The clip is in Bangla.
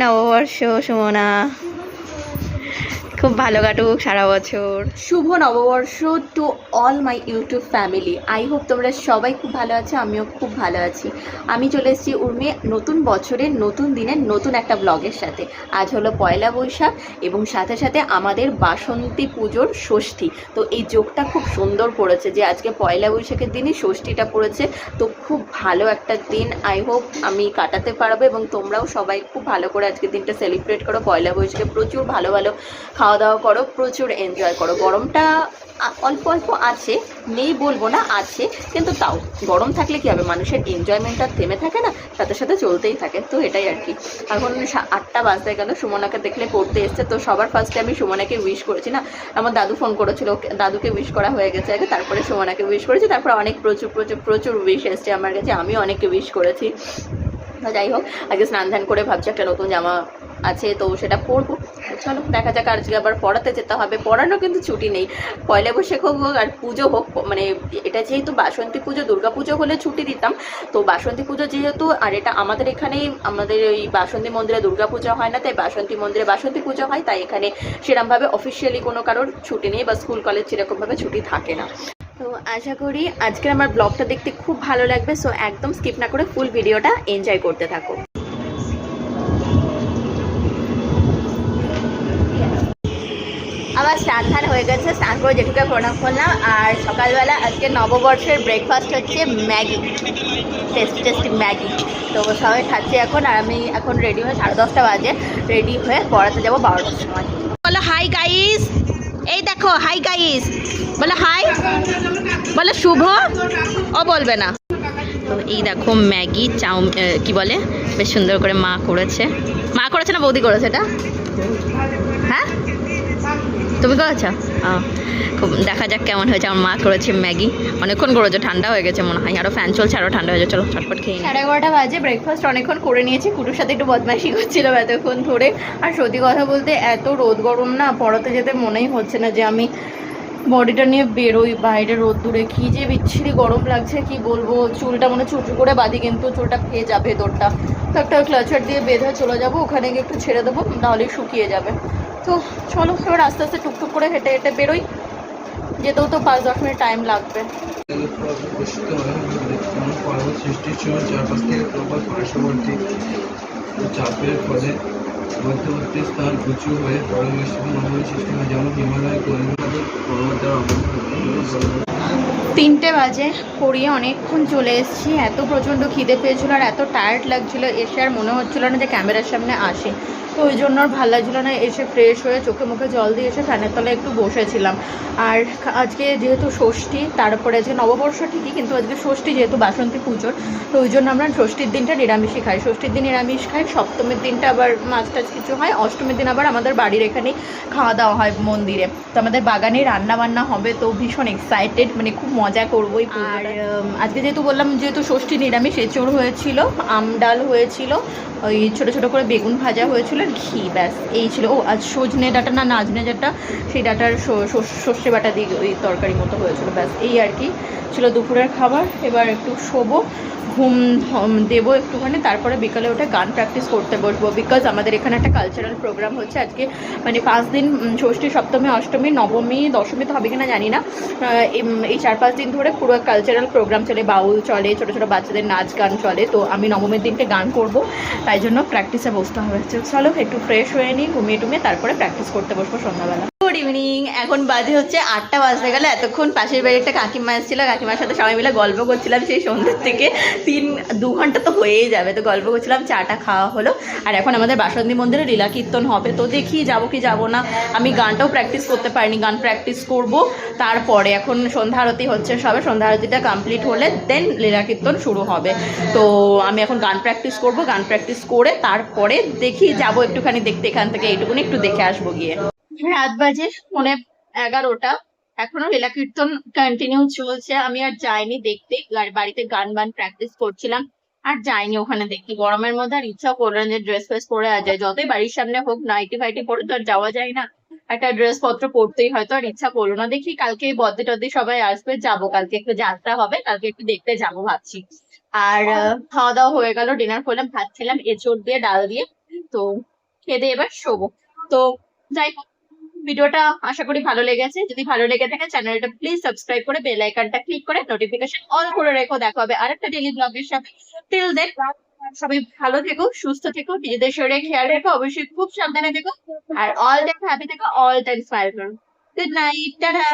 নববর্ষ সুমনা খুব ভালো কাটুক সারা বছর। শুভ নববর্ষ to all my YouTube family I hope তোমরা সবাই খুব ভালো আছো, আমিও খুব ভালো আছি। আমি চলে এসেছি উর্মি নতুন বছরের, নতুন দিনের, নতুন একটা ব্লগের সাথে। আজ হলো পয়লা বৈশাখ এবং সাথে সাথে আমাদের বাসন্তী পুজোর ষষ্ঠী। তো এই যোগটা খুব সুন্দর পড়েছে যে আজকে পয়লা বৈশাখের দিনই ষষ্ঠীটা পড়েছে। তো খুব ভালো একটা দিন। আই হোপ আমি কাটাতে পারব এবং তোমরাও সবাই খুব ভালো করে আজকের দিনটা সেলিব্রেট করো। পয়লা বৈশাখে প্রচুর ভালো ভালো খাওয়া দাওয়া করো, প্রচুর এনজয় করো। গরমটা অল্প অল্প আছে, নেই বলব না, আছে, কিন্তু তাও। গরম থাকলে কি হবে? মানুষের এনজয়মেন্টটা থেমে থাকে না, সাথে সাথে চলতেই থাকে। তো এটাই আর কি। এখন আটটা বাজতে গেল, সুমনাকে দেখলে পড়তে এসছে, তো সবার ফার্স্টে আমি সুমনাকে উইশ করেছি না। আমার দাদু ফোন করেছিল দাদুকে উইশ করা হয়ে গেছে আগে, তারপরে সুমনাকে উইশ করেছি, তারপর অনেক প্রচুর প্রচুর প্রচুর উইশ এসছে আমার কাছে আমি অনেককে উইশ করেছি। যাই হোক, আগে স্নান ধান করে ভাবছি একটা নতুন জামা আছে, তো সেটা পড়ব। চলো, দেখা যাক আজকে আবার পড়াতে যেতে হবে। পড়ানো কিন্তু ছুটি নেই। পয়লা বৈশাখ হোক আর পুজো হোক মানে এটা যেহেতু বাসন্তী পুজো, দুর্গা পুজো হলে ছুটি দিতাম। তো বাসন্তী পুজো যেহেতু, আর এটা আমাদের এখানেই, আমাদের ওই বাসন্তী মন্দিরে দুর্গা পুজো হয় না, তাই বাসন্তী মন্দিরে বাসন্তী পুজো হয়, তাই এখানে সেরমভাবে অফিসিয়ালি কোনো কারোর ছুটি নেই বা স্কুল কলেজ সেরকমভাবে ছুটি থাকে না। তো আশা করি আজকের আমার ব্লগটা দেখতে খুব ভালো লাগবে সো একদম স্কিপ না করে ফুল ভিডিওটা এনজয় করতে থাকো। আমার স্নান ধান হয়ে গেছে, স্নান করে জেঠুকে প্রণাম করলাম। আর সকালবেলা আজকে নববর্ষের ব্রেকফাস্ট হচ্ছে ম্যাগি। Tasty tasty Maggi. তো সবাই খাচ্ছি এখন, আর আমি এখন রেডি হয়ে সাড়ে দশটা বাজে রেডি হয়ে পড়াতে যাব বারোটার সময়। বলো হাই গাইস এই দেখো হাই গাইস বলো হাই বলো, শুভ? ও বলবে না। তো এই দেখো, ম্যাগি চাউ কি বলে? বেশ সুন্দর করে মা করেছে। মা করেছে না বৌদি করেছে এটা? হ্যাঁ? তুমি করেছ খুব দেখা যাক কেমন হয়েছে। আমার মা করেছে ম্যাগি। অনেকক্ষণ করেছে, ঠান্ডা হয়ে গেছে মনে হয়। আরও ফ্যান চলছে আরও ঠান্ডা হয়ে যাচ্ছে। চলো চটপট খেয়ে সাড়ে এগারোটা বাজে ব্রেকফাস্ট অনেকক্ষণ করে নিয়েছি। কুটুর সাথে একটু বদমাইশি করছিলাম এতক্ষণ ধরে। আর সত্যি কথা বলতে, এত রোদ গরম না, পড়াতে যেতে মনেই হচ্ছে না যে আমি বডিটা নিয়ে বেরোই বাইরে রোদ দূরে কি যে বিচ্ছিরি গরম লাগছে, কি বলব? চুলটা মনে চুচু করে বাঁধি, কিন্তু চুলটা খেয়ে যাবে ভেতরটা। তো একটা ক্লাচার দিয়ে বেঁধে চলে যাব, ওখানে গিয়ে একটু ছেড়ে দেবো তাহলেই শুকিয়ে যাবে। তো চলো, এবার আস্তে আস্তে টুকটুক করে হেঁটে হেঁটে বেরোই। যেতেও তো পাঁচ দশ মিনিট টাইম লাগবে। চাপের ফলে মধ্যবর্তী স্থান উঁচু হয়ে পরমেশ্বর মন্ডল সৃষ্টি হয় যেমন হিমালয় কর্মীদের পর্বতের অবস্থা তিনটে বাজে, পড়িয়ে অনেকক্ষণ চলে এসেছি। এত প্রচণ্ড খিদে পেয়েছিল আর এত টায়ার্ড লাগছিল, এসে আর মনে হচ্ছিল না যে ক্যামেরার সামনে আসে। তো ওই জন্য আর ভালো লাগছিল না, এসে ফ্রেশ হয়ে চোখে মুখে জল দিয়ে এসে ফ্যানের তলায় একটু বসেছিলাম। আর আজকে যেহেতু ষষ্ঠী, তারপরে আজকে নববর্ষ ঠিকই, কিন্তু আজকে ষষ্ঠী যেহেতু বাসন্তী পুজোর, তো ওই জন্য আমরা ষষ্ঠীর দিনটা নিরামিষই খাই। ষষ্ঠীর দিন নিরামিষ খাই, সপ্তমীর দিনটা আবার মাছ টাছ কিছু হয়, অষ্টমীর দিন আবার আমাদের বাড়ির এখানেই খাওয়া দাওয়া হয় মন্দিরে। তো আমাদের বাগানে রান্না বান্না হবে, তো ভীষণ এক্সাইটেড মানে খুব মজা করব এই আর আজকে যেহেতু বললাম যেহেতু ষষ্ঠী নিরামিষ এঁচড় হয়েছিল আম ডাল হয়েছিল ওই ছোটো ছোটো করে বেগুন ভাজা হয়েছিল আর ঘি ব্যাস এই ছিল। ও আজ সজনে ডাটা না নাজনে ডাটা সেই ডাটার সর্ষে বাটা দিয়ে ওই তরকারি মতো হয়েছিল ব্যাস এই আর কি। ছিল দুপুরের খাবার এবার একটু শোবো ঘুম দেবো একটুখানি তারপরে বিকালে উঠে গান প্র্যাকটিস করতে বসবো বিকজ আমাদের এখানে একটা কালচারাল প্রোগ্রাম হচ্ছে আজকে মানে পাঁচ দিন ষষ্ঠী সপ্তমী অষ্টমী নবমী দশমী তো হবে কিনা জানি না এই চার পাঁচ দিন ধরে পুরো কালচারাল প্রোগ্রাম চলে, বাউল চলে, ছোটো ছোটো বাচ্চাদের নাচ গান চলে। তো আমি নবমীর দিনকে গান করব, তাই জন্য প্র্যাকটিসে বসতে হবে। চলো একটু ফ্রেশ হয়ে নিই, ঘুমিয়ে টুমিয়ে তারপরে প্র্যাকটিস করতে বসবো সন্ধ্যাবেলা। গুড ইভিনিং এখন বাজে হচ্ছে আটটা বাজতে গেলে, এতক্ষণ পাশের বাড়ির একটা কাকিমা এসেছিল, কাকিমার সাথে সবাই মিলে গল্প করছিলাম, সেই সন্ধ্যের থেকে তিন, দু ঘণ্টা তো হয়েই যাবে, তো গল্প করছিলাম, চাটা খাওয়া হলো। আর এখন আমাদের বাসন্তী মন্দিরে লীলা কীর্তন হবে, তো দেখি যাব কি যাব না। আমি গানটাও প্র্যাকটিস করতে পারিনি, গান প্র্যাকটিস করব। তারপরে এখন সন্ধ্যা আরতি হচ্ছে সবে সন্ধ্যা আরতিটা কমপ্লিট হলে দেন লীলা কীর্তন শুরু হবে। তো আমি এখন গান প্র্যাকটিস করব, গান প্র্যাকটিস করে তারপরে দেখি যাব একটুখানি দেখতে এখান থেকে, এইটুকুনি একটু দেখে আসব গিয়ে। রাত বাজে পৌনে এগারোটা। এখনও লীলা কীর্তন কন্টিনিউ চলছে। আমি আর যাইনি দেখতে। বাড়িতে গান বান প্র্যাকটিস করছিলাম। আর যাইনি ওখানে দেখতে। গরমের মধ্যে আর ইচ্ছা করল না যে ড্রেস ফ্রেস পরে আর যায় যতই বাড়ির সামনে হোক নাইটি ফাইটি পরে তো আর যাওয়া যায় না। একটা ড্রেস পত্র পরতেই হয়তো আর ইচ্ছা করল না। দেখি কালকে বদ্দি টদ্দি সবাই আসবে যাব। কালকে একটু যাত্রা হবে কালকে একটু দেখতে যাব ভাবছি। আর খাওয়া দাওয়া হয়ে গেল ডিনার করলাম ভাত খেলাম এঁচড় দিয়ে ডাল দিয়ে। তো খেয়ে দিয়ে এবার শোবো। তো যাই হোক ভিডিওটা আশা করি ভালো লেগেছে। যদি ভালো লেগে থাকে চ্যানেলটা প্লিজ সাবস্ক্রাইব করে বেল আইকনটা ক্লিক করে নোটিফিকেশন অল করে রেখো। দেখা হবে আরেকটা ডেলি ব্লগের সাথে। টিল দেন সবাই ভালো থেকো, সুস্থ থেকো, নিজেদের শরীরে খেয়াল রেখো, অবশ্যই খুব সাবধানে থেকো। আর অল টাইম হ্যাপি থেকো অল টাইম স্মাইল করো। Good night tata